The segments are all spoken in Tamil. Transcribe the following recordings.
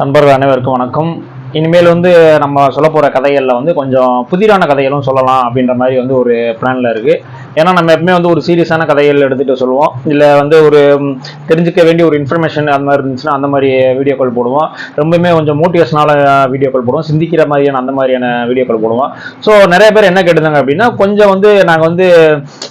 நண்பர்கள் அனைவருக்கும் வணக்கம். இனிமேல் வந்து நம்ம சொல்ல போகிற கதைகளில் வந்து கொஞ்சம் புதிரான கதைகளும் சொல்லலாம் அப்படின்ற மாதிரி வந்து ஒரு பிளானில் இருக்குது ஏன்னா நம்ம எப்பவுமே வந்து ஒரு சீரியஸான கதைகள் எடுத்துகிட்டு சொல்லுவோம். இல்லை வந்து ஒரு தெரிஞ்சுக்க வேண்டிய ஒரு இன்ஃபர்மேஷன் அந்த மாதிரி இருந்துச்சுன்னா அந்த மாதிரி வீடியோ கால் போடுவோம். ரொம்பவுமே கொஞ்சம் மோட்டிவேஷனால வீடியோ கால் போடுவோம். சிந்திக்கிற மாதிரியான அந்த மாதிரியான வீடியோ கால் போடுவோம். ஸோ நிறைய பேர் என்ன கேட்டுதாங்க அப்படின்னா கொஞ்சம் வந்து நாங்கள் வந்து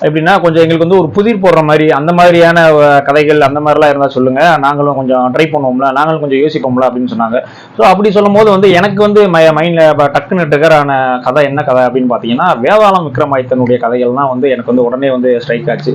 எப்படின்னா கொஞ்சம் எங்களுக்கு வந்து ஒரு புதிர் போடுற மாதிரி அந்த மாதிரியான கதைகள் அந்த மாதிரிலாம் இருந்தால் சொல்லுங்கள் நாங்களும் கொஞ்சம் ட்ரை பண்ணுவோம்ல. நாங்களும் கொஞ்சம் யோசிப்போம்ல அப்படின்னு சொன்னாங்க. ஸோ அப்படி சொல்லும் போது வந்து எனக்கு வந்து மைண்டில் டக்குன்னு டக்கரான கதை என்ன கதை அப்படின்னு பார்த்தீங்கன்னா வேதாளம் விக்ரமாதித்தனுடைய கதைகள்லாம் வந்து எனக்கு வந்து உடனே வந்து ஸ்ட்ரைக் ஆச்சு.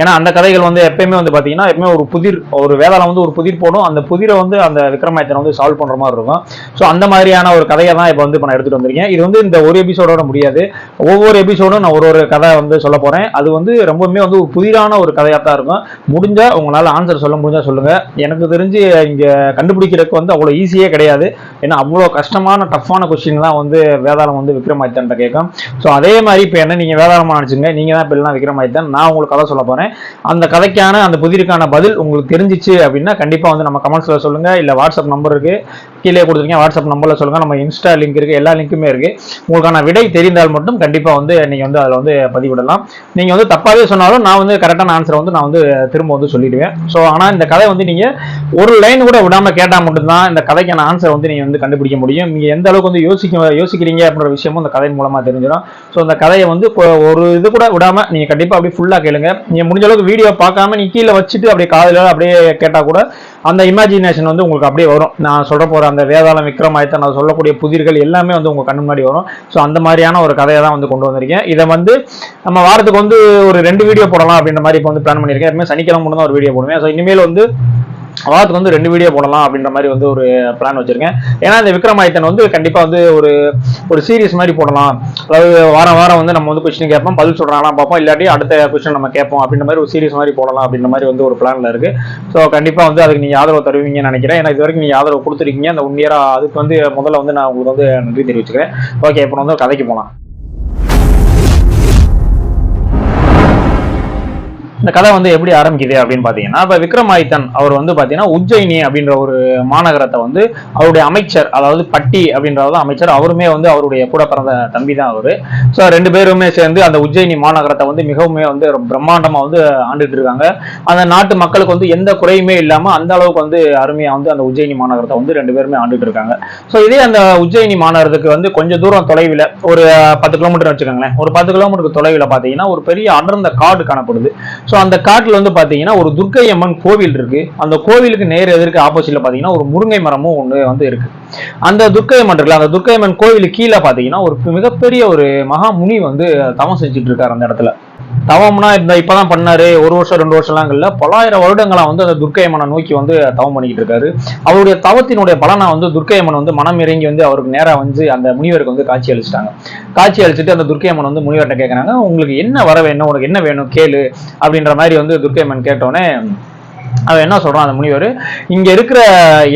ஏன்னா அந்த கதைகள் வந்து எப்பயுமே வந்து பார்த்தீங்கன்னா எப்பயுமே ஒரு புதிர் ஒரு வேதாளம் வந்து ஒரு புதிர் போடும். அந்த புதிரை வந்து அந்த விக்ரமாயத்தனை வந்து சால்வ் பண்ணுற மாதிரி இருக்கும். ஸோ அந்த மாதிரியான ஒரு கதையை தான் இப்போ வந்து இப்போ நான் எடுத்துகிட்டு வந்திருக்கேன். இது வந்து இந்த ஒரு எபிசோடோட முடியாது. ஒவ்வொரு எபிசோடும் நான் ஒரு ஒரு கதை வந்து சொல்ல போகிறேன் அது வந்து ரொம்பவுமே வந்து ஒரு புதிரான ஒரு கதையாக தான் இருக்கும். முடிஞ்சால் உங்களால் ஆன்சர் சொல்ல முடிஞ்சா சொல்லுங்க. எனக்கு தெரிஞ்சு இங்கே கண்டுபிடிக்கிறதுக்கு வந்து அவ்வளோ ஈஸியே கிடையாது. ஏன்னா அவ்வளோ கஷ்டமான டஃப்பான கொஸ்டின் தான் வந்து வேதாளம் வந்து விக்ரமாதித்தன்ட்ட கேட்கும். ஸோ அதே மாதிரி இப்போ என்ன நீங்கள் வேதாளமாக நினச்சிங்க நீங்கள் தான் இப்போ எல்லாம் தான் நான் உங்களுக்கு கதை சொல்ல போகிறேன் அந்த கதைக்கான அந்த புதிருக்கான பதில் உங்களுக்கு தெரிஞ்சிச்சு அப்படின்னா கண்டிப்பாக வந்து நம்ம கமெண்ட்ஸில் சொல்லுங்கள் இல்லை வாட்ஸ்அப் நம்பர் இருக்குது கீழே கொடுத்துருக்கீங்க. வாட்ஸ்அப் நம்பரில் சொல்லுங்கள் நம்ம இன்ஸ்டா லிங்க் இருக்குது எல்லா லிங்க்குமே இருக்குது உங்களுக்கான விடை தெரிந்தால் மட்டும் கண்டிப்பாக வந்து நீங்கள் வந்து அதில் வந்து பதிவிடலாம். நீங்கள் வந்து தப்பாகவே சொன்னாலும் நான் வந்து கரெக்டான ஆன்சரை வந்து நான் வந்து திரும்ப வந்து சொல்லிடுவேன். ஸோ ஆனால் இந்த கதை வந்து நீங்கள் ஒரு லைன் கூட விடாமல் கேட்டால் மட்டும்தான் இந்த கதைக்கான ஆன்சர் வந்து நீங்கள் வந்து கண்டுபிடிக்க முடியும். நீங்கள் எந்த அளவுக்கு வந்து யோசிக்க யோசிக்கிறீங்க அப்படின்ற விஷயமும் இந்த கதையின் மூலமாக தெரிஞ்சிடும். ஸோ இந்த கதையை வந்து இப்போ ஒரு இது கூட விடாமல் நீங்கள் கண்டிப்பாக அப்படியே ஃபுல்லாக கேளுங்க. நீங்கள் முடிஞ்ச அளவுக்கு வீடியோ பார்க்காம நீ கீழே வச்சுட்டு அப்படியே காதில் அப்படியே கேட்டால் கூட அந்த இமேஜினேஷன் வந்து உங்களுக்கு அப்படியே வரும். நான் சொல்ல போற அந்த வேதாளம் விக்ரமாயத்தை நான் சொல்லக்கூடிய புதிர்கள் எல்லாமே வந்து உங்க கண் முன்னாடி வரும். ஸோ அந்த மாதிரியான ஒரு கதையை தான் வந்து கொண்டு வந்திருக்கேன். இதை வந்து நம்ம வாரத்துக்கு வந்து ஒரு ரெண்டு வீடியோ போடலாம் அப்படின்ற மாதிரி இப்போ வந்து பிளான் பண்ணியிருக்கேன். எப்பவுமே சனிக்கிழமை மட்டும் தான் ஒரு வீடியோ போடுவேன். ஸோ இனிமேல் வந்து வாரத்துக்கு வந்து ரெண்டு வீடியோ போடலாம் அப்படின்ற மாதிரி வந்து ஒரு பிளான் வச்சிருக்கேன். ஏன்னா இந்த விக்ரமாதித்தன் வந்து கண்டிப்பா வந்து ஒரு ஒரு சீரியஸ் மாதிரி போடலாம். அதாவது வாரம் வாரம் வந்து நம்ம வந்து கொஸ்டின் கேட்போம் பதில் சொல்றாங்களா பார்ப்போம். இல்லாட்டி அடுத்த கொஸ்டின் நம்ம கேட்போம் அப்படின்ற மாதிரி ஒரு சீரியஸ் மாதிரி போடலாம் அப்படின்ற மாதிரி வந்து ஒரு பிளான்ல இருக்கு. ஸோ கண்டிப்பா வந்து அதுக்கு நீங்க ஆதரவு தருவீங்கன்னு நினைக்கிறேன். ஏன்னா இது வரைக்கும் நீங்க ஆதரவு கொடுத்துருக்கீங்க. அந்த ஒன் இயரா அதுக்கு வந்து முதல்ல வந்து நான் உங்களுக்கு வந்து நன்றி தெரிவிச்சுக்கிறேன். ஓகே இப்போ வந்து கதைக்கு போகலாம் இந்த கதை வந்து எப்படி ஆரம்பிக்குது அப்படின்னு பார்த்தீங்கன்னா இப்போ விக்ரமாதித்தன் அவர் வந்து பார்த்தீங்கன்னா உஜ்ஜயினி அப்படின்ற ஒரு மாநகரத்தை வந்து அவருடைய அமைச்சர் அதாவது பட்டி அப்படின்றவர் தான் அமைச்சர். அவருமே வந்து அவருடைய கூட பிறந்த தம்பி தான் அவரு. ஸோ ரெண்டு பேருமே சேர்ந்து அந்த உஜ்ஜயினி மாநகரத்தை வந்து மிகவும் வந்து பிரம்மாண்டமாக வந்து ஆண்டுட்டு இருக்காங்க. அந்த நாட்டு மக்களுக்கு வந்து எந்த குறையுமே இல்லாமல் அந்த அளவுக்கு வந்து அருமையாக வந்து அந்த உஜ்ஜயினி மாநகரத்தை வந்து ரெண்டு பேருமே ஆண்டுட்டு இருக்காங்க. ஸோ இதே அந்த உஜ்ஜயினி மாநகரத்துக்கு வந்து கொஞ்சம் தூரம் தொலைவில் ஒரு பத்து கிலோமீட்டர் வச்சுக்கோங்களேன். ஒரு பத்து கிலோமீட்டருக்கு தொலைவில் பார்த்தீங்கன்னா ஒரு பெரிய அடர்ந்த காடு காணப்படுது. ஸோ அந்த காட்டுல வந்து பாத்தீங்கன்னா ஒரு துர்க்கை அம்மன் கோவில் இருக்கு. அந்த கோவிலுக்கு நேர் எதிர்க்கு ஆப்போசிட்ல பாத்தீங்கன்னா ஒரு முருங்கை மரமும் ஒன்று வந்து இருக்கு. அந்த துர்க்கை அம்மன் இருக்குல்ல அந்த துர்க்கை அம்மன் கோவிலுக்கு கீழே பாத்தீங்கன்னா ஒரு மிகப்பெரிய ஒரு மகா முனி வந்து தவம் செஞ்சுட்டு இருக்காரு அந்த இடத்துல. தவம்னா இந்த இப்பதான் பண்ணாரு ஒரு வருஷம் ரெண்டு வருஷம்லாம் இல்ல. பலாயிரம் வருடங்களா வந்து அந்த துர்க்கை அம்மனை நோக்கி வந்து தவம் பண்ணிக்கிட்டு இருக்காரு. அவருடைய தவத்தினுடைய பலனா வந்து துர்க்கை அம்மன் வந்து மனம் இறங்கி வந்து அவருக்கு நேரா வந்து அந்த முனிவருக்கு வந்து காட்சி அளிச்சிட்டாங்க. காட்சி அளிச்சுட்டு அந்த துர்க்கையம்மன் வந்து முனிவர்கிட்ட கேட்கறாங்க உங்களுக்கு என்ன வர வேணும்? உனக்கு என்ன வேணும்? கேளு. அப்படின்ற மாதிரி வந்து துர்க்கை அம்மன் கேட்டோடனே அவன் என்ன சொல்றான் அந்த முனிவர்? இங்க இருக்கிற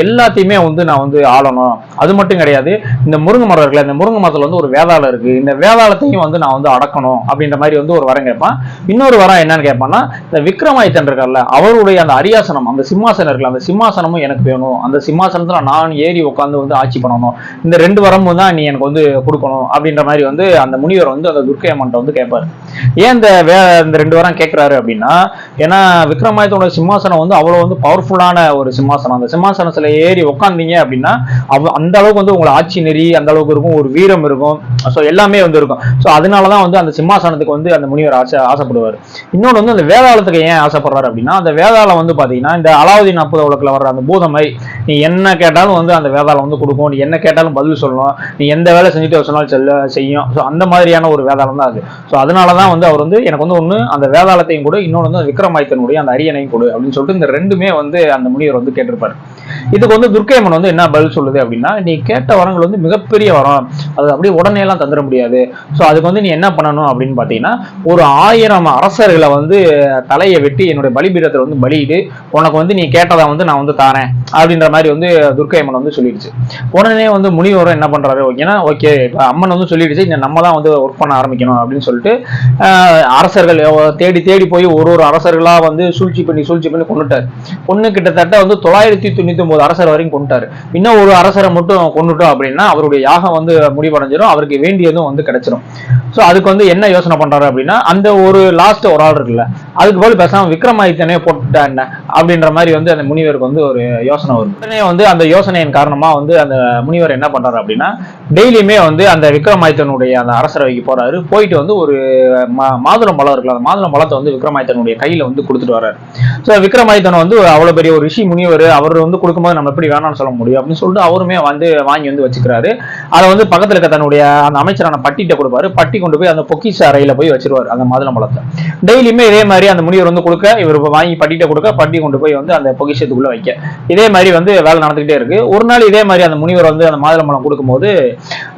எல்லாத்தையுமே வந்து நான் வந்து ஆளணும். அது மட்டும் கிடையாது இந்த முருங்கை மரம் இருக்குல்ல இந்த முருங்கை மரத்துல வந்து ஒரு வேதாளம் இருக்கு. இந்த வேதாளத்தையும் வந்து நான் வந்து அடக்கணும் அப்படின்ற மாதிரி வந்து ஒரு வரம் கேட்பான். இன்னொரு வரம் என்னன்னு கேட்பான்னா இந்த விக்ரமாதித்தன் இருக்கார்ல அவருடைய அந்த அரியாசனம் அந்த சிம்மாசனம் இருக்குல்ல அந்த சிம்மாசனமும் எனக்கு வேணும். அந்த சிம்மாசனத்துல நான் ஏறி உட்காந்து வந்து ஆட்சி பண்ணணும். இந்த ரெண்டு வரமும் தான் நீ எனக்கு வந்து கொடுக்கணும் அப்படின்ற மாதிரி வந்து அந்த முனிவர் வந்து அந்த துர்க்கை அம்மன்ட்ட வந்து கேட்பாரு. ஏன் இந்த வே இந்த ரெண்டு வரம் கேட்குறாரு அப்படின்னா ஏன்னா விக்ரமாதித்தனோட சிம்மாசனம் வந்து அவ்வளவு வந்து பவர்ஃபுல்லான ஒரு சிம்மாசனம். அந்த சிம்மாசனத்துல ஏறி உட்காந்தீங்க அப்படின்னா அவ அந்த அளவுக்கு வந்து உங்களை ஆட்சி நெறி அந்த அளவுக்கு இருக்கும் ஒரு வீரம் இருக்கும். ஸோ எல்லாமே வந்து இருக்கும். ஸோ அதனாலதான் வந்து அந்த சிம்மாசனத்துக்கு வந்து அந்த முனிவர் ஆசை ஆசைப்படுவார். இன்னொன்று வந்து அந்த வேதாளத்துக்கு ஏன் ஆசைப்படுறாரு அப்படின்னா அந்த வேதாளம் வந்து பாத்தீங்கன்னா இந்த அலாவுதீன் அற்புத உலகத்தில் வர்ற அந்த பூதமை நீ என்ன கேட்டாலும் வந்து அந்த வேதாளம் வந்து கொடுக்கும். நீ என்ன கேட்டாலும் பதில் சொல்லணும். நீ எந்த வேலை செஞ்சுட்டு சொன்னாலும் செல்ல செய்யும். ஸோ அந்த மாதிரியான ஒரு வேதாளம் தான் அது. ஸோ அதனால தான் வந்து அவர் வந்து எனக்கு வந்து ஒன்று அந்த வேதாளத்தையும் கூட இன்னொன்று வந்து விக்ரமாயத்தனுடைய அந்த அரியணையும் கொடு அப்படின்னு சொல்லிட்டு இந்த ரெண்டுமே வந்து அந்த முனிவர் வந்து கேட்டிருப்பாரு. இதுக்கு வந்து துர்க்கையம்மன் வந்து என்ன பதில் சொல்லுது அப்படின்னா நீ கேட்ட வரங்கள் வந்து மிகப்பெரிய வரம். அது அப்படியே உடனே எல்லாம் தந்துட முடியாது. ஸோ அதுக்கு வந்து நீ என்ன பண்ணணும் அப்படின்னு பார்த்தீங்கன்னா ஒரு ஆயிரம் அரசர்களை வந்து தலையை வெட்டி என்னுடைய பலிபீடத்தில் வந்து பலியிடு உனக்கு வந்து நீ கேட்டதை வந்து நான் வந்து தாரேன் அப்படின்ற மாதிரி வந்து துர்க்கையம்மன் வந்து சொல்லிடுச்சு. உடனே வந்து முனிவரும் என்ன பண்றாரு ஓகேனா ஓகே இப்போ அம்மன் வந்து சொல்லிடுச்சு இந்த நம்ம தான் வந்து ஒர்க் பண்ண ஆரம்பிக்கணும் அப்படின்னு சொல்லிட்டு அரசர்கள் தேடி தேடி போய் ஒரு ஒரு அரசர்களா வந்து சூழ்ச்சி பண்ணி சூழ்ச்சி பண்ணி கொண்டுட்டார். பொண்ணு கிட்டத்தட்ட வந்து தொள்ளாயிரத்தி தொண்ணூறு தொண்ணூத்தி ஒன்பது அரசர் வரைக்கும் கொண்டுட்டாரு. இன்னும் ஒரு அரசரை மட்டும் கொண்டுட்டோம் அப்படின்னா அவருடைய யாகம் வந்து முடிவடைஞ்சிடும் அவருக்கு வேண்டியதும் வந்து கிடைச்சிரும். ஸோ அதுக்கு வந்து என்ன யோசனை பண்றாரு அப்படின்னா அந்த ஒரு லாஸ்ட் ஒரு ஆள் இருக்குல்ல அதுக்கு போல பேசாம விக்ரமாதித்தனே போட்டுட்டா என்ன அப்படின்ற மாதிரி வந்து அந்த முனிவருக்கு வந்து ஒரு யோசனை வரும். உடனே வந்து அந்த யோசனையின் காரணமா வந்து அந்த முனிவர் என்ன பண்றாரு அப்படின்னா டெய்லியுமே வந்து அந்த விக்ரமாதித்தனுடைய அந்த அரசரவைக்கு போறாரு. போயிட்டு வந்து ஒரு மா- மாதுளம் பழம் இருக்குல்ல அந்த மாதுளம் பழத்தை வந்து விக்ரமாதித்தனுடைய கையில வந்து கொடுத்துட்டு வர்றாரு. ஸோ விக்ரமாதித்தன் வந்து அவ்வளவு பெரிய ஒரு ரிஷி முனிவர் அவர் வந்து கொடுக்கும்போது நம்ம எப்படி வேணாம்னு சொல்ல முடியும் அப்படின்னு சொல்லிட்டு அவருமே வந்து வாங்கி வந்து வச்சுக்கிறாரு. அதை வந்து பக்கத்துல இருக்க தன்னுடைய அந்த அமைச்சரான பட்டிட்ட கொடுப்பாரு. பட்டி கொண்டு போய் அந்த பொக்கிஷ அறையில போய் வச்சிருவாரு அந்த மாதுளம் பழத்தை. டெய்லியுமே இதே மாதிரி அந்த முனிவர் வந்து கொடுக்க இவர் வாங்கி பட்டிட்டு கொடுக்க பட்டி கொண்டு போய் வந்து அந்த பொகிஷத்துக்குள்ள வைக்க. இதே மாதிரி வந்து வேலை நடந்துகிட்டே இருக்கு. ஒரு நாள் இதே மாதிரி அந்த முனிவர் வந்து அந்த மாதுளம் பழம் கொடுக்கும்போது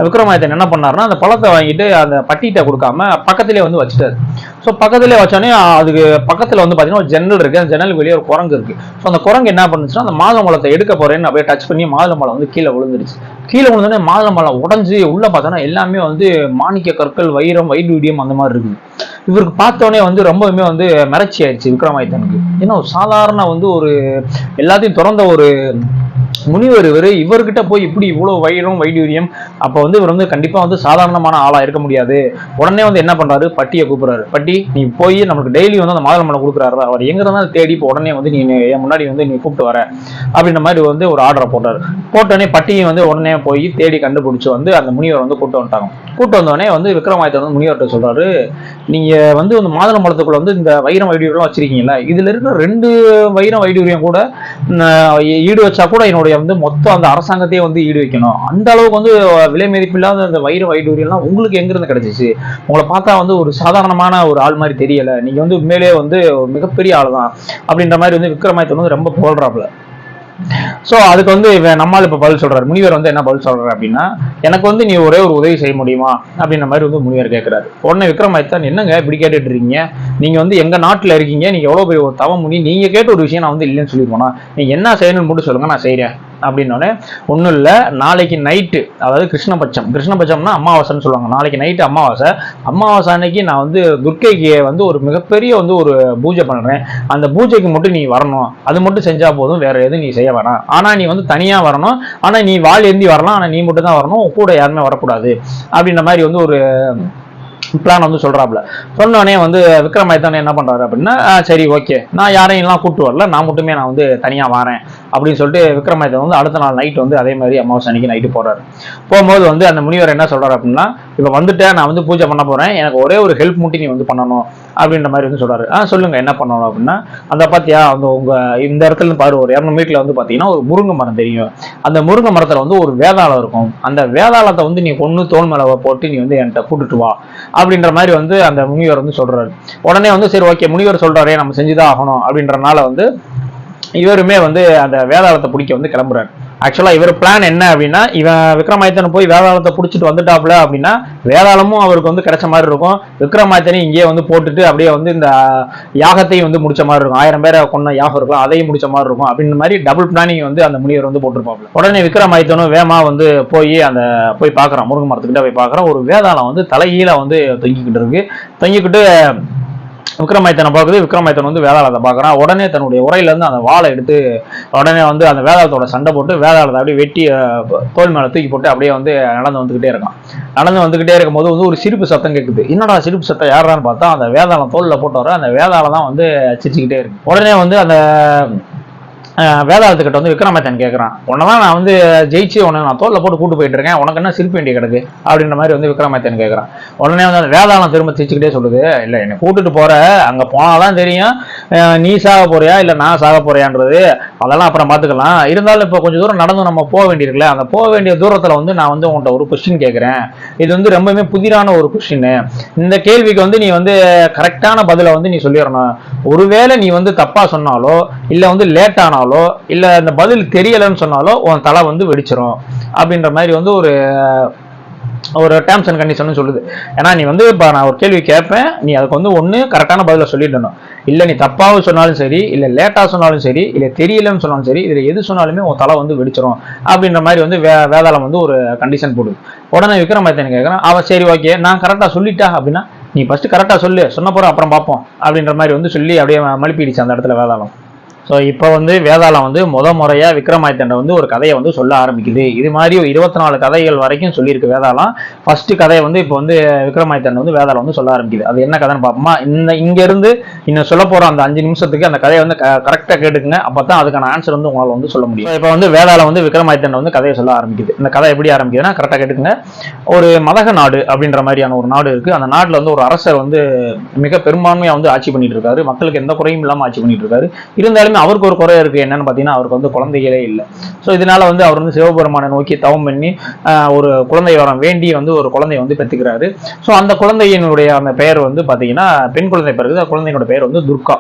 விக்ரமாயத்தன் என்ன பண்ணாருன்னா அந்த பழத்தை வாங்கிட்டு அந்த பட்டிகிட்ட கொடுக்காம பக்கத்திலே வந்து வச்சுட்டாரு. ஸோ பக்கத்துலேயே வச்சோடனே அதுக்கு பக்கத்தில் வந்து பார்த்தீங்கன்னா ஒரு ஜன்னல் இருக்கு. அந்த ஜன்னலுக்கு வெளியே ஒரு குரங்கு இருக்கு. ஸோ அந்த குரங்கு என்ன பண்ணுச்சுன்னா அந்த மாதுளம்பழத்தை எடுக்க போறேன்னு அப்படியே டச் பண்ணி மாதுளம்பழம் வந்து கீழே விழுந்துருச்சு. கீழே விழுந்தோடனே மாதுளம்பழம் உடஞ்சி உள்ள பார்த்தோன்னா எல்லாமே வந்து மாணிக்க கற்கள் வைரம் வைடூரியம் அந்த மாதிரி இருக்குது. இவருக்கு பார்த்தோன்னே வந்து ரொம்பவுமே வந்து மிரட்சி ஆயிடுச்சு விக்ரமாதித்தனுக்கு. ஏன்னா ஒரு சாதாரண வந்து ஒரு எல்லாத்தையும் திறந்த ஒரு முனிவர் இவர் இவர்கிட்ட போய் இப்படி இவ்வளவு வைரம் வைடூரியம் அப்ப வந்து இவர் வந்து கண்டிப்பா வந்து சாதாரணமான ஆளா இருக்க முடியாது. உடனே வந்து என்ன பண்றாரு? பட்டியை கூப்பிடுறாரு. பட்டி நீ போய் நமக்கு டெய்லி வந்து அந்த மாதுளம் பழம் கொடுக்குறாரு. அவர் எங்கே இருந்தாலும் தேடி இப்போ உடனே வந்து நீ என் முன்னாடி வந்து நீ கூப்பிட்டு வர அப்படின்ற மாதிரி வந்து ஒரு ஆர்டரை போட்டார். போட்டோடனே பட்டியை வந்து உடனே போய் தேடி கண்டுபிடிச்சு வந்து அந்த முனிவர் வந்து கூட்டு வந்துட்டாங்க. கூட்டு வந்தோடனே வந்து விக்ரமாயத்தை வந்து முனிவர்கிட்ட சொல்றாரு நீங்க வந்து அந்த மாதுளம் பழத்துக்குள்ள வந்து இந்த வைரம் வைடூரியம்லாம் வச்சிருக்கீங்களா இதுல இருக்கிற ரெண்டு வைரம் வைடூரியம் கூட நான் ஈடு வச்சா கூட என்னுடைய வந்து மொத்தம் அந்த அரசாங்கத்தையே வந்து ஈடு வைக்கணும் அந்த அளவுக்கு வந்து விலை மதிப்பில்லாத அந்த வைர வைடூரியெல்லாம் உங்களுக்கு எங்க இருந்து கிடைச்சிச்சு? உங்களை பார்த்தா வந்து ஒரு சாதாரணமான ஒரு ஆள் மாதிரி தெரியல. நீங்க வந்து உண்மையிலேயே வந்து மிகப்பெரிய ஆள் தான் அப்படின்ற மாதிரி வந்து விக்ரமாயத்தை வந்து ரொம்ப புகழ்றாப்புல. சோ அதுக்கு வந்து நம்மால் இப்ப பதில் சொல்றாரு. முனிவர் வந்து என்ன பதில் சொல்றாரு அப்படின்னா எனக்கு வந்து நீ ஒரே ஒரு உதவி செய்ய முடியுமா? அப்படின்ற மாதிரி வந்து முனிவர் கேட்கிறாரு உடனே விக்ரமாதித்தன் என்னங்க இப்படி கேட்டுட்டு இருக்கீங்க? நீங்க வந்து எங்க நாட்டுல இருக்கீங்க? நீங்க எவ்வளவு பெரிய ஒரு தவம் முனி நீங்க கேட்ட ஒரு விஷயம் நான் வந்து இல்லைன்னு சொல்லி போனா நீ என்ன செய்யணும்னு மட்டும் சொல்லுங்க நான் செய்யறேன் அப்படின்னோடனே ஒன்றும் இல்லை நாளைக்கு நைட்டு அதாவது கிருஷ்ணபட்சம். கிருஷ்ணபட்சம்னா அமாவாசைன்னு சொல்லுவாங்க. நாளைக்கு நைட்டு அமாவாசை. அமாவாசை அன்னைக்கு நான் வந்து துர்க்கைக்கு வந்து ஒரு மிகப்பெரிய வந்து ஒரு பூஜை பண்ணுறேன் அந்த பூஜைக்கு மட்டும் நீ வரணும். அது மட்டும் செஞ்சால் போதும். வேற எதுவும் நீ செய்ய வேணாம். ஆனால் நீ வந்து தனியாக வரணும். ஆனால் நீ வாள் ஏந்தி வரலாம். ஆனால் நீ மட்டும் தான் வரணும். உன் கூட யாருமே வரக்கூடாது. அப்படின்ற மாதிரி வந்து ஒரு பிளான் வந்து சொல்கிறாப்புல சொன்னோடனே வந்து விக்ரமாதித்தன் என்ன பண்றாரு அப்படின்னா சரி ஓகே. நான் யாரையும் எல்லாம் கூப்பிட்டு வரல. நான் மட்டுமே நான் வந்து தனியா வரேன். அப்படின்னு சொல்லிட்டு விக்ரமாயத்தன் வந்து அடுத்த நாள் நைட் வந்து அதே மாதிரி அமாவாசை அன்னைக்கு நைட்டு போகிறாரு போகும்போது வந்து அந்த முனிவர் என்ன சொல்றாரு அப்படின்னா இப்போ வந்துட்டேன் நான் வந்து பூஜை பண்ண போறேன். எனக்கு ஒரே ஒரு ஹெல்ப் மட்டும் நீ வந்து பண்ணணும். அப்படின்ற மாதிரி வந்து சொல்றாரு. ஆ சொல்லுங்க. என்ன பண்ணணும்? அப்படின்னா அந்த பாத்தியா அந்த உங்க இந்த இடத்துல பாரு. ஒரு இரநூறு மீட்டில் வந்து பாத்தீங்கன்னா ஒரு முருங்கை மரம் தெரியும். அந்த முருங்கை மரத்துல வந்து ஒரு வேதாளம் இருக்கும். அந்த வேதாளத்தை வந்து நீ கொண்டு தோல் மேல போட்டு நீ வந்து என்கிட்ட கூட்டுட்டு வா. அப்படின்ற மாதிரி வந்து அந்த முனிவர் வந்து சொல்றாரு. உடனே வந்து சரி ஓகே முனிவர் சொல்றாரே நம்ம செஞ்சுதான் ஆகணும் அப்படின்றனால வந்து இவருமே வந்து அந்த வேதாளத்தை பிடிக்க வந்து கிளம்புறாரு. ஆக்சுவலாக இவர் பிளான் என்ன அப்படின்னா இவன் விக்ரமாதித்தன் போய் வேதாளத்தை பிடிச்சிட்டு வந்துட்டாப்ல அப்படின்னா வேதாளமும் அவருக்கு வந்து கிடைச்ச மாதிரி இருக்கும். விக்ரமாதித்தனையும் இங்கேயே வந்து போட்டுட்டு அப்படியே வந்து இந்த யாகத்தையும் வந்து முடிச்ச மாதிரி இருக்கும். ஆயிரம் பேரை கொண்ட யாகம் இருக்கும். அதையும் முடிச்ச மாதிரி இருக்கும். அப்படின்ற மாதிரி டபுள் பிளானிங் வந்து அந்த முனிவர் வந்து போட்டிருப்பாப்ல உடனே விக்ரமாதித்தனும் வேமா வந்து போய் அந்த போய் பார்க்குறான். முருங்கை மரத்துக்கிட்ட போய் பார்க்குறான். ஒரு வேதாளம் வந்து தலைகீழ வந்து தொங்கிக்கிட்டு இருக்கு. தொங்கிக்கிட்டு விக்ரமாயத்தனை பார்க்குது. விக்ரமாயத்தன் வந்து வேதாளத்தை பார்க்குறான். உடனே தன்னுடைய உரையிலேருந்து அந்த வாழை எடுத்து உடனே வந்து அந்த வேதாளத்தோட சண்டை போட்டு வேதாளத்தை அப்படியே வெட்டி தோல் மேலே தூக்கி போட்டு அப்படியே வந்து நடந்து வந்துக்கிட்டே இருக்கான். நடந்து வந்துக்கிட்டே இருக்கும்போது வந்து ஒரு சிரிப்பு சத்தம் கேட்குது என்னடா சிரிப்பு சத்தம்? யாரான்னு பார்த்தா அந்த வேதாளம் தோலில் போட்டு வர அந்த வேதாளம் தான் வந்து சிரிச்சுக்கிட்டே இருக்கு. உடனே வந்து அந்த வேதாளத்துக்கிட்ட வந்து விக்ரமாதித்தன் கேட்குறான் உன்னதான் நான் வந்து ஜெயிச்சு உன்னை நான் தோல்ல போட்டு கூட்டு போயிட்டு இருக்கேன். உனக்கு என்ன சிரிப்பு வேண்டிய கிடக்கு? அப்படின்ற மாதிரி வந்து விக்ரமாதித்தன் கேட்குறான் உடனே வந்து அந்த வேதாளம் திரும்ப சிரிச்சுக்கிட்டே சொல்லுது இல்லை என்னை கூட்டிட்டு போகிற அங்கே போனாதான் தெரியும். நீ சாக போறியா? இல்லை நான் சாக போறியான்றது. அதெல்லாம் அப்புறம் பார்த்துக்கலாம் இருந்தாலும் இப்போ கொஞ்சம் தூரம் நடந்து நம்ம போக வேண்டியிருக்குல்ல. அந்த போக வேண்டிய தூரத்தில் வந்து நான் வந்து உன்கிட்ட ஒரு கொஸ்டின் கேட்குறேன் இது வந்து ரொம்பவுமே புதிரான ஒரு கொஸ்டின் இந்த கேள்விக்கு வந்து நீ வந்து கரெக்டான பதிலை வந்து நீ சொல்லிடணும். ஒருவேளை நீ வந்து தப்பாக சொன்னாலோ இல்லை வந்து லேட் ஆனாலோ இல்ல இந்த பதில் தெரியலைன்னு சொன்னாலோ உன் தலை வந்து வெடிச்சிரும். அப்படின்ற மாதிரி வந்து ஒரு ஒரு டேர்ம்ஸ் அண்ட் கண்டிஷன் சொல்லுது. ஏன்னா நீ வந்து இப்போ நான் ஒரு கேள்வி கேட்பேன் நீ அதுக்கு வந்து ஒன்று கரெக்டான பதிலை சொல்லிடணும் இல்லை நீ தப்பாக சொன்னாலும் சரி இல்லை லேட்டாக சொன்னாலும் சரி இல்லை தெரியலன்னு சொன்னாலும் சரி இதில் எது சொன்னாலுமே உன் தலை வந்து வெடிச்சிரும். அப்படின்ற மாதிரி வந்து வே வேதாளம் வந்து ஒரு கண்டிஷன் போடுது. உடனே விக்ரமாதித்தன் கேட்குறான் அவன் சரி ஓகே நான் கரெக்டாக சொல்லிட்டா அப்படின்னா நீ ஃபர்ஸ்ட் கரெக்டாக சொல்லு சொன்ன போகிற அப்புறம் பார்ப்போம் அப்படின்ற மாதிரி வந்து சொல்லி அப்படியே மழுப்பிடுச்சு அந்த இடத்துல வேதாளம். ஸோ இப்போ வந்து வேதாளம் வந்து முத முறையாக விக்ரமாதித்தண்டை வந்து ஒரு கதையை வந்து சொல்ல ஆரம்பிக்குது. இது மாதிரி ஒரு இருபத்தி நாலு கதைகள் வரைக்கும் சொல்லியிருக்கு வேதாளம். ஃபஸ்ட்டு கதையை வந்து இப்போ வந்து விக்ரமாதித்தண்டை வந்து வேதாளம் வந்து சொல்ல ஆரம்பிக்குது. அது என்ன கதைன்னு பார்ப்போமா இந்த இங்கேருந்து இன்னும் சொல்ல போகிற அந்த அஞ்சு நிமிஷத்துக்கு அந்த கதையை வந்து கரெக்டாக கேட்டுக்குங்க. அப்போ தான் அதுக்கான ஆன்சர் வந்து உங்களால் வந்து சொல்ல முடியும். இப்போ வந்து வேதாளம் வந்து விக்ரமாதித்தண்டை வந்து கதையை சொல்ல ஆரம்பிக்குது. இந்த கதை எப்படி ஆரம்பிக்குதுன்னா கரெக்டாக கேட்டுக்குங்க. ஒரு மதக நாடு அப்படின்ற மாதிரியான ஒரு நாடு இருக்குது அந்த நாட்டில் வந்து ஒரு அரசர் வந்து மிக பெரும்பான்மையாக வந்து ஆட்சி பண்ணிட்டு இருக்காரு. மக்களுக்கு எந்த குறையும் இல்லாமல் ஆட்சி பண்ணிட்டு இருக்காரு. இருந்தாலும் அவருக்கு ஒரு குறை இருக்கு. என்னன்னு பார்த்தீங்கன்னா அவருக்கு வந்து குழந்தைகளே இல்லை. ஸோ இதனால வந்து அவர் வந்து சிவபெருமானை நோக்கி தவம் பண்ணி ஒரு குழந்தை வரம் வேண்டி வந்து ஒரு குழந்தைய வந்து பெற்றுக்கிறாரு. ஸோ அந்த குழந்தையினுடைய அந்த பெயர் வந்து பார்த்தீங்கன்னா பெண் குழந்தை பிறகு அந்த குழந்தையோட பெயர் வந்து துர்கா.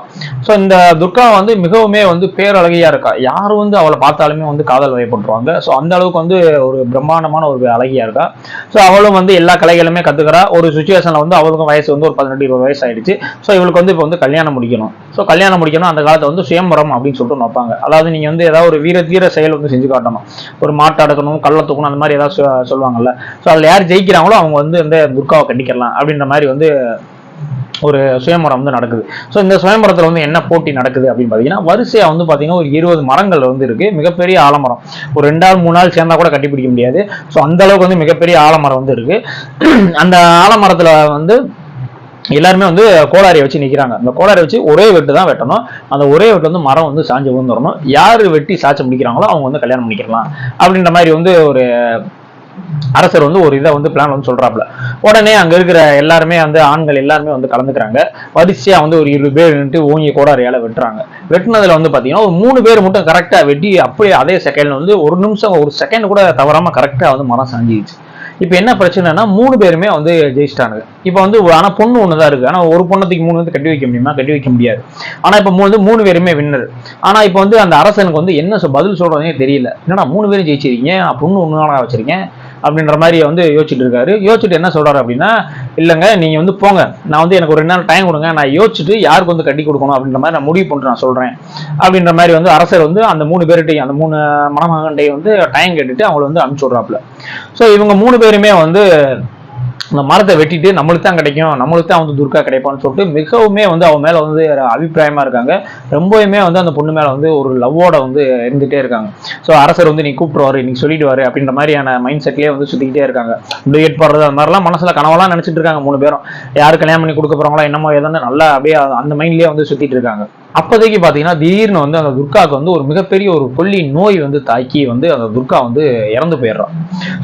ஸோ இந்த துர்கா வந்து மிகவுமே வந்து பேரழகியா இருக்கா? யார் வந்து அவளை பார்த்தாலுமே வந்து காதல் வயப்பட்டுருவாங்க ஸோ அந்த அளவுக்கு வந்து ஒரு பிரம்மாண்டமான ஒரு அழகியா இருக்கா? ஸோ அவளும் வந்து எல்லா கலைகளுமே கத்துக்கிறா. ஒரு சுச்சுவேஷன்ல வந்து அவளுக்கும் வயசு வந்து ஒரு பதினெட்டு இருபது வயசு ஆயிடுச்சு. ஸோ இவளுக்கு வந்து இப்போ வந்து கல்யாணம் முடிக்கணும். ஸோ கல்யாணம் முடிக்கணும். அந்த காலத்தை வந்து சுயம்பரம் அப்படின்னு சொல்லிட்டு ஒண்ணு வைப்பாங்க. அதாவது நீங்கள் வந்து ஏதாவது ஒரு வீர தீர செயல் வந்து செஞ்சு காட்டணும். ஒரு மாட்டை அடக்கணும் கள்ள தூக்கணும் அந்த மாதிரி ஏதாவது சொல்லுவாங்கல்ல. ஸோ அதில் யார் ஜெயிக்கிறாங்களோ அவங்க வந்து இந்த துர்காவை கட்டிக்கலாம் அப்படின்ற மாதிரி வந்து ஒரு சுயம்பரம் வந்து நடக்குது. ஸோ இந்த சுயம்பரத்தில் வந்து என்ன போட்டி நடக்குது அப்படின்னு பார்த்தீங்கன்னா வரிசையாக வந்து பார்த்தீங்கன்னா ஒரு இருபது மரங்கள் வந்து இருக்குது மிகப்பெரிய ஆலமரம். ஒரு ரெண்டு நாள் மூணு நாள் சேர்ந்தா கூட கட்டி பிடிக்க முடியாது. ஸோ அந்த அளவுக்கு வந்து மிகப்பெரிய ஆலமரம் வந்து இருக்குது அந்த ஆலமரத்தில் வந்து எல்லாருமே வந்து கோடாரியை வச்சு நிற்கிறாங்க அந்த கோடாரி வச்சு ஒரே வெட்டு தான் வெட்டணும். அந்த ஒரே வெட்டு வந்து மரம் வந்து சாஞ்சு விழுந்துடணும் யார் வெட்டி சாய்ச்சி முடிக்கிறாங்களோ அவங்க வந்து கல்யாணம் பண்ணிக்கலாம் அப்படின்ற மாதிரி வந்து ஒரு அரசர் வந்து ஒரு இதை வந்து பிளான் வந்து சொல்றாப்ல உடனே அங்க இருக்கிற எல்லாருமே வந்து ஆண்கள் எல்லாருமே வந்து கலந்துக்கிறாங்க. வரிசையா வந்து ஒரு இருபது பேர் நின்று ஓங்கி கோடாரியால வெட்டுறாங்க. வெட்டினதுல வந்து பாத்தீங்கன்னா ஒரு மூணு பேர் மட்டும் கரெக்டா வெட்டி அப்படியே அதே செகண்ட்ல வந்து ஒரு நிமிஷம் ஒரு செகண்ட் கூட தவறாம கரெக்டா வந்து மரம் சாஞ்சிடுச்சு இப்போ என்ன பிரச்சனைனா மூணு பேருமே வந்து ஜெயிச்சிட்டானுங்க. இப்போ வந்து ஆனால் ஆனா பொண்ணு ஒன்று தான் இருக்கு. ஆனா ஒரு பொண்ணத்துக்கு மூணு வந்து கட்டி வைக்க முடியுமா? கட்டி வைக்க முடியாது. ஆனா இப்போ மூணு வந்து மூணு பேருமே வின்னர் ஆனா இப்போ வந்து அந்த அரசனுக்கு வந்து என்ன சொ- பதில் சொல்கிறதுனே தெரியல. என்னடா மூணு பேரும் ஜெயிச்சிருக்கீங்க? பொண்ணு ஒன்று தானே வச்சிருக்கேன்? அப்படின்ற மாதிரி வந்து யோசிச்சுட்டு இருக்காரு யோசிச்சுட்டு என்ன சொல்றாரு அப்படின்னா இல்லைங்க நீங்க வந்து போங்க. நான் வந்து எனக்கு ஒரு ரெண்டு நாள் டைம் கொடுங்க. நான் யோசிச்சுட்டு யாருக்கு வந்து கட்டி கொடுக்கணும்? அப்படின்ற மாதிரி நான் முடிவு பண்ணிட்டு நான் சொல்றேன். அப்படின்ற மாதிரி வந்து அரசர் வந்து அந்த மூணு பேர்கிட்டையும் அந்த மூணு மணமகன்டையும் வந்து டைம் கேட்டுட்டு அவங்கள வந்து அனுப்பிச்சு விட்றாப்புல. ஸோ இவங்க மூணு பேருமே வந்து இந்த மரத்தை வெட்டிட்டு நம்மளுக்கு தான் கிடைக்கும் நம்மளுக்கு தான் வந்து துர்கா கிடைப்பான்னு சொல்லிட்டு மிகவுமே வந்து அவன் மேல வந்து அபிப்பிராயமா இருக்காங்க. ரொம்பவுமே வந்து அந்த பொண்ணு மேல வந்து ஒரு லவ்வோட வந்து இருந்துட்டே இருக்காங்க. ஸோ அரசர் வந்து நீ கூப்பிட்டுவாரு நீ சொல்லிடுவாரு அப்படின்ற மாதிரியான மைண்ட் செட்லயே வந்து சுத்திக்கிட்டே இருக்காங்க. டேட் போடுறது அந்த மாதிரிலாம் மனசுல கனவெல்லாம் நினைச்சிட்டு இருக்காங்க மூணு பேரும். யாரு கல்யாணம் பண்ணி கொடுக்க போறாங்களோ என்னமோ ஏதோ நல்லா அப்படியே அந்த மைண்ட்லயே வந்து சுத்திட்டு இருக்காங்க. அப்போதைக்கு பார்த்தீங்கன்னா திடீர்னு வந்து அந்த துர்காவுக்கு வந்து ஒரு மிகப்பெரிய ஒரு கொல்லி நோய் வந்து தாக்கி வந்து அந்த துர்கா வந்து இறந்து போயிடுறான்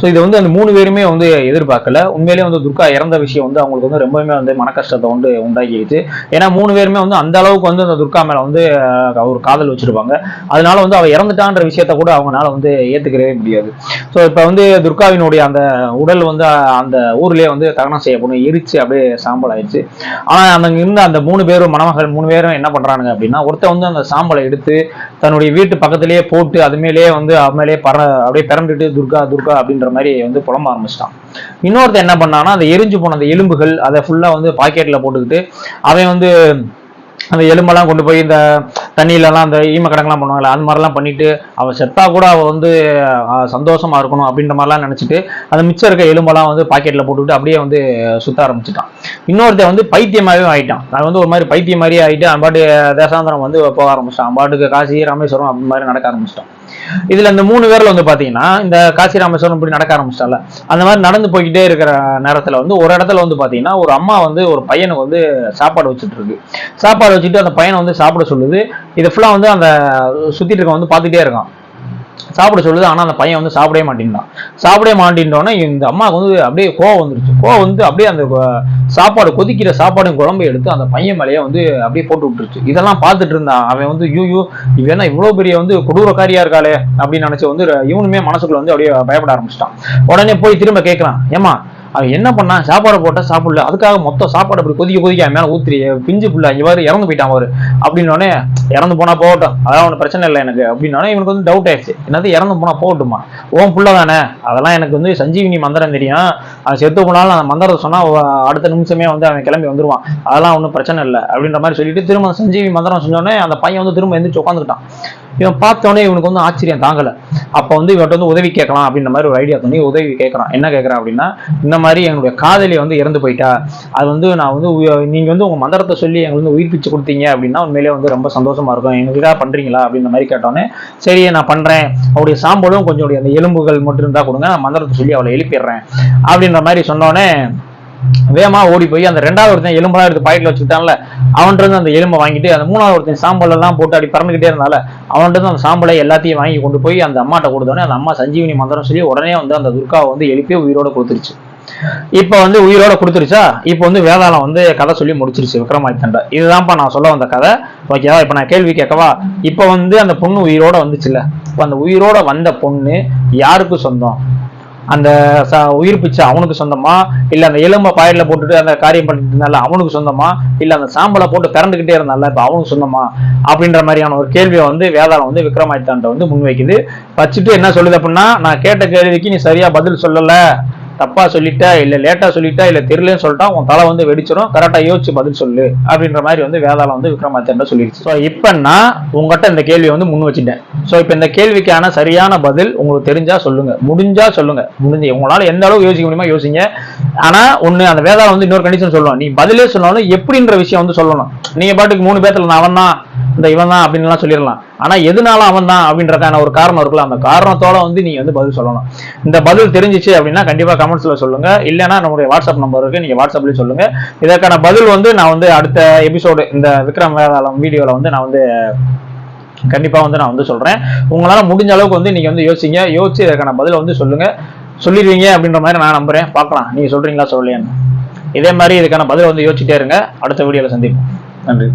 ஸோ இதை வந்து அந்த மூணு பேருமே வந்து எதிர்பார்க்கல. உண்மையிலேயே வந்து துர்கா இறந்த விஷயம் வந்து அவங்களுக்கு வந்து ரொம்பவுமே வந்து மன கஷ்டத்தை வந்து உண்டாக்கிடுச்சு ஏன்னா மூணு பேருமே வந்து அந்த அளவுக்கு வந்து அந்த துர்கா மேலே வந்து அஹ், ஒரு காதல் வச்சிருப்பாங்க. அதனால வந்து அவ இறந்துட்டான்ற விஷயத்த கூட அவங்களால வந்து ஏற்றுக்கவே முடியாது. ஸோ இப்போ வந்து துர்காவினுடைய அந்த உடல் வந்து அந்த ஊர்லயே வந்து தகனம் செய்யப்படும். எரிச்சு அப்படியே சாம்பல் ஆயிடுச்சு. ஆனால் அந்த இருந்த அந்த மூணு பேரும் மணமகள் மூணு பேரும் என்ன பண்ணுறானுங்க அப்படின்னா ஒருத்தன் வந்து அந்த சாம்பலை எடுத்து தன்னுடைய வீட்டு பக்கத்திலேயே போட்டு அது மேலேயே வந்து அது மேலேயே பற அப்படியே பிறந்துட்டு துர்கா துர்கா அப்படின்ற மாதிரி வந்து புலம்ப ஆரம்பிச்சிட்டான். இன்னொருத்தன் என்ன பண்ணான்னா அந்த எரிஞ்சு போன அந்த எலும்புகள் அதை ஃபுல்லா வந்து பாக்கெட்ல போட்டுக்கிட்டு அவன் வந்து அந்த எலும்பெல்லாம் கொண்டு போய் இந்த தண்ணியிலலாம் அந்த ஈமக்கடங்கெல்லாம் பண்ணுவாங்கல்ல அந்த மாதிரிலாம் பண்ணிட்டு அவள் செத்தா கூட அவள் வந்து சந்தோஷமாக சந்தோஷமா இருக்கணும் அப்படின்ற மாதிரிலாம் நினைச்சிட்டு அந்த மிச்சம் இருக்க எலும்பெல்லாம் வந்து பாக்கெட்ல போட்டுக்கிட்டு அப்படியே வந்து சுத்த ஆரம்பிச்சிட்டான். இன்னொருத்தன் வந்து பைத்தியமாகவே ஆயிட்டான். அது வந்து ஒரு மாதிரி பைத்தியம் மாதிரி ஆயிட்டு அம்பாட்டு தேசாந்திரம் வந்து போக ஆரம்பிச்சிட்டான். அம்பாட்டுக்கு காசி ராமேஸ்வரம் அப்படி மாதிரி நடக்க ஆரம்பிச்சிட்டான். இதுல இந்த மூணு பேர்ல வந்து பாத்தீங்கன்னா இந்த காசி ராமேஸ்வரம் இப்படி நடக்க ஆரம்பிச்சிட்டால. அந்த மாதிரி நடந்து போய்கிட்டே இருக்கிற நேரத்துல வந்து ஒரு இடத்துல வந்து பாத்தீங்கன்னா ஒரு அம்மா வந்து ஒரு பையனுக்கு வந்து சாப்பாடு வச்சுட்டு இருக்கு. சாப்பாடு வச்சுட்டு அந்த பையனை வந்து சாப்பிட சொல்லுது. இது ஃபுல்லா வந்து அந்த சுத்திட்டு இருக்க வந்து பார்த்துட்டே இருக்கான். சாப்பிட சொல்லுது ஆனா அந்த பையன் வந்து சாப்பிடவே மாட்டேங்கிறான் சாப்பிடவே மாட்டேன்றோன்னே இந்த அம்மாவுக்கு வந்து அப்படியே கோவம் வந்துருச்சு. கோவம் வந்து அப்படியே அந்த சாப்பாடு கொதிக்கிற சாப்பாடும் குழம்பு எடுத்து அந்த பையன் மேலேயே வந்து அப்படியே போட்டு விட்டுருச்சு. இதெல்லாம் பார்த்துட்டு இருந்தான். அவன் வந்து யூ இவன் இவ்வளோ பெரிய வந்து கொடூரக்காரியா இருக்காளே அப்படின்னு நினச்சி வந்து இவனுமே மனசுக்குள்ள வந்து அப்படியே பயப்பட ஆரம்பிச்சிட்டான். உடனே போய் திரும்ப கேட்கறான் ஏமா அவன் என்ன பண்ணான் சாப்பாடு போட்டா சாப்பிடல. அதுக்காக மொத்த சாப்பாடு அப்படி கொதிக்க கொதிக்க அவன் மேல ஊத்திரி பிஞ்சு புள்ள இவர் இறந்து போயிட்டான் அவரு அப்படின்னோடனே இறந்து போனா போகட்டும். அதான் ஒன்றும் பிரச்சனை இல்லை எனக்கு. அப்படின்னோடனே இவனுக்கு வந்து டவுட் ஆயிடுச்சு. என்னது இறந்து போனா போகட்டுமா? ஓன் புள்ள தானே? அதெல்லாம் எனக்கு வந்து சஞ்சீவினி மந்திரம் தெரியும். அவன் செத்து போனாலும் அந்த மந்திரத்தை சொன்னா அடுத்த நிமிஷமே வந்து அவன் கிளம்பி வந்துருவான். அதெல்லாம் ஒன்றும் பிரச்சனை இல்லை அப்படின்ற மாதிரி சொல்லிட்டு திரும்ப சஞ்சீவி மந்திரம் செஞ்சோடனே அந்த பையன் வந்து திரும்ப எந்திரிச்சு உட்காந்துக்கிட்டான் இவன் பார்த்தோன்னே இவனுக்கு வந்து ஆச்சரியம் தாங்கல. அப்போ வந்து இவன்கிட்ட வந்து உதவி கேட்கலாம் அப்படின்ற மாதிரி ஒரு ஐடியா பண்ணி உதவி கேட்கறான். என்ன கேட்கறான் அப்படின்னா இந்த மாதிரி என்னுடைய காதலி வந்து இறந்து போயிட்டா. அது வந்து நான் வந்து உய- நீங்க வந்து உங்க மந்திரத்தை சொல்லி எங்களுக்கு வந்து உயிர் பிச்சு கொடுத்தீங்க அப்படின்னா உண்மையிலே வந்து ரொம்ப சந்தோஷமா இருக்கும். எங்களுக்காக இதா பண்றீங்களா அப்படின்ற மாதிரி கேட்டோன்னே சரி நான் பண்றேன். அவருடைய சாம்பலும் கொஞ்சம் அந்த எலும்புகள் மட்டும் இருந்தா கொடுங்க. நான் மந்திரத்தை சொல்லி அவளை எழுப்பிடுறேன். அப்படின்ற மாதிரி சொன்னோடனே வேகமா ஓடி போய் அந்த ரெண்டாவது ஒருத்தன் எலும்பெல்லாம் எடுத்து பாக்கெட்ல வச்சுக்கிட்டான்ல அவன்கிட்ட இருந்து அந்த எலும்பை வாங்கிட்டு அந்த மூணாவது ஒருத்தன் சாம்பல் எல்லாம் போட்டு அப்படி பறந்துகிட்டே இருந்தால அவன்கிட்ட இருந்து அந்த சாம்பலை எல்லாத்தையும் வாங்கி கொண்டு போய் அந்த அம்மாட்ட கொடுத்தோடனே அந்த அம்மா சஞ்சீவினி மந்திரம் சொல்லி உடனே வந்து அந்த துர்காவை வந்து எழுப்பி உயிரோட கொடுத்துருச்சு. இப்ப வந்து உயிரோட கொடுத்துருச்சா? இப்போ வந்து வேதாளம் வந்து கதை சொல்லி முடிச்சிருச்சு விக்ரமாதித்தன்ட. இதுதான்ப்பா நான் சொல்ல வந்த கதை. ஓகேவா இப்ப நான் கேள்வி கேட்கவா? இப்ப வந்து அந்த பொண்ணு உயிரோட வந்துச்சுல்ல. இப்போ அந்த உயிரோட வந்த பொண்ணு யாருக்கு சொந்தம்? அந்த ச- உயிர் பிச்சை அவனுக்கு சொந்தமா? இல்ல அந்த எலும்பை பாயில போட்டுட்டு அந்த காரியம் பண்ணிட்டு இருந்தால அவனுக்கு சொந்தமா? இல்ல அந்த சாம்பலை போட்டு பிறந்துகிட்டே இருந்தால இப்ப அவனுக்கு சொந்தமா? அப்படின்ற மாதிரியான ஒரு கேள்வியை வந்து வேதாளம் வந்து விக்ரமாதித்தாண்ட வந்து முன்வைக்குது. வச்சுட்டு என்ன சொல்லுது அப்படின்னா நான் கேட்ட கேள்விக்கு நீ சரியா பதில் சொல்லல. தப்பா சொல்லிட்டா இல்ல லேட்டா சொல்லிட்டா இல்ல தெரியலன்னு சொல்லிட்டா உன் தலை வந்து வெடிச்சிடும் கரெக்டா யோசிச்சு பதில் சொல்லு அப்படின்ற மாதிரி வந்து வேதாளம் வந்து விக்ரமாதித்யன் சொல்லிடுச்சு. ஸோ இப்ப நான் உங்ககிட்ட இந்த கேள்வியை வந்து முன் வச்சுட்டேன். ஸோ இப்போ இந்த கேள்விக்கான சரியான பதில் உங்களுக்கு தெரிஞ்சா சொல்லுங்க. முடிஞ்சா சொல்லுங்க. முடிஞ்சு உங்களால எந்த அளவுக்கு யோசிக்க முடியுமா யோசிங்க. ஆனா ஒண்ணு அந்த வேதாளம் வந்து இன்னொரு கண்டிஷன் சொல்லுவோம் நீ பதிலே சொன்னாலும் எப்படின்ற விஷயம் வந்து சொல்லணும். நீங்க பாட்டுக்கு மூணு பேர்த்துல நான் அவன் தான் இந்த இவன் தான் எல்லாம் சொல்லிடலாம். ஆனா எதனால அவன் தான் அப்படின்றக்கான ஒரு காரணம் இருக்குல்ல. அந்த காரணத்தோட வந்து நீங்க வந்து பதில் சொல்லணும். இந்த பதில் தெரிஞ்சிச்சு அப்படின்னா கண்டிப்பா கமெண்ட்ஸ்ல சொல்லுங்க. இல்லைன்னா நம்மளுடைய வாட்ஸ்அப் நம்பர் இருக்கு. நீங்க வாட்ஸ்அப்லயும் சொல்லுங்க. இதற்கான பதில் வந்து நான் வந்து அடுத்த எபிசோடு இந்த விக்ரம் வேதாளம் வீடியோல வந்து நான் வந்து கண்டிப்பா வந்து நான் வந்து சொல்றேன். உங்களால முடிஞ்ச அளவுக்கு வந்து நீங்க வந்து யோசிங்க. யோசிச்சு இதற்கான பதில வந்து சொல்லுங்க. சொல்லிடுவீங்க அப்படின்ற மாதிரி நான் நம்புறேன். பார்க்கலாம். நீங்க சொல்றீங்களா சொல்லலையான்னு. இதே மாதிரி இதுக்கான பதில் வந்து யோசிச்சுட்டே இருங்க. அடுத்த வீடியோல சந்திப்போம். நன்றி.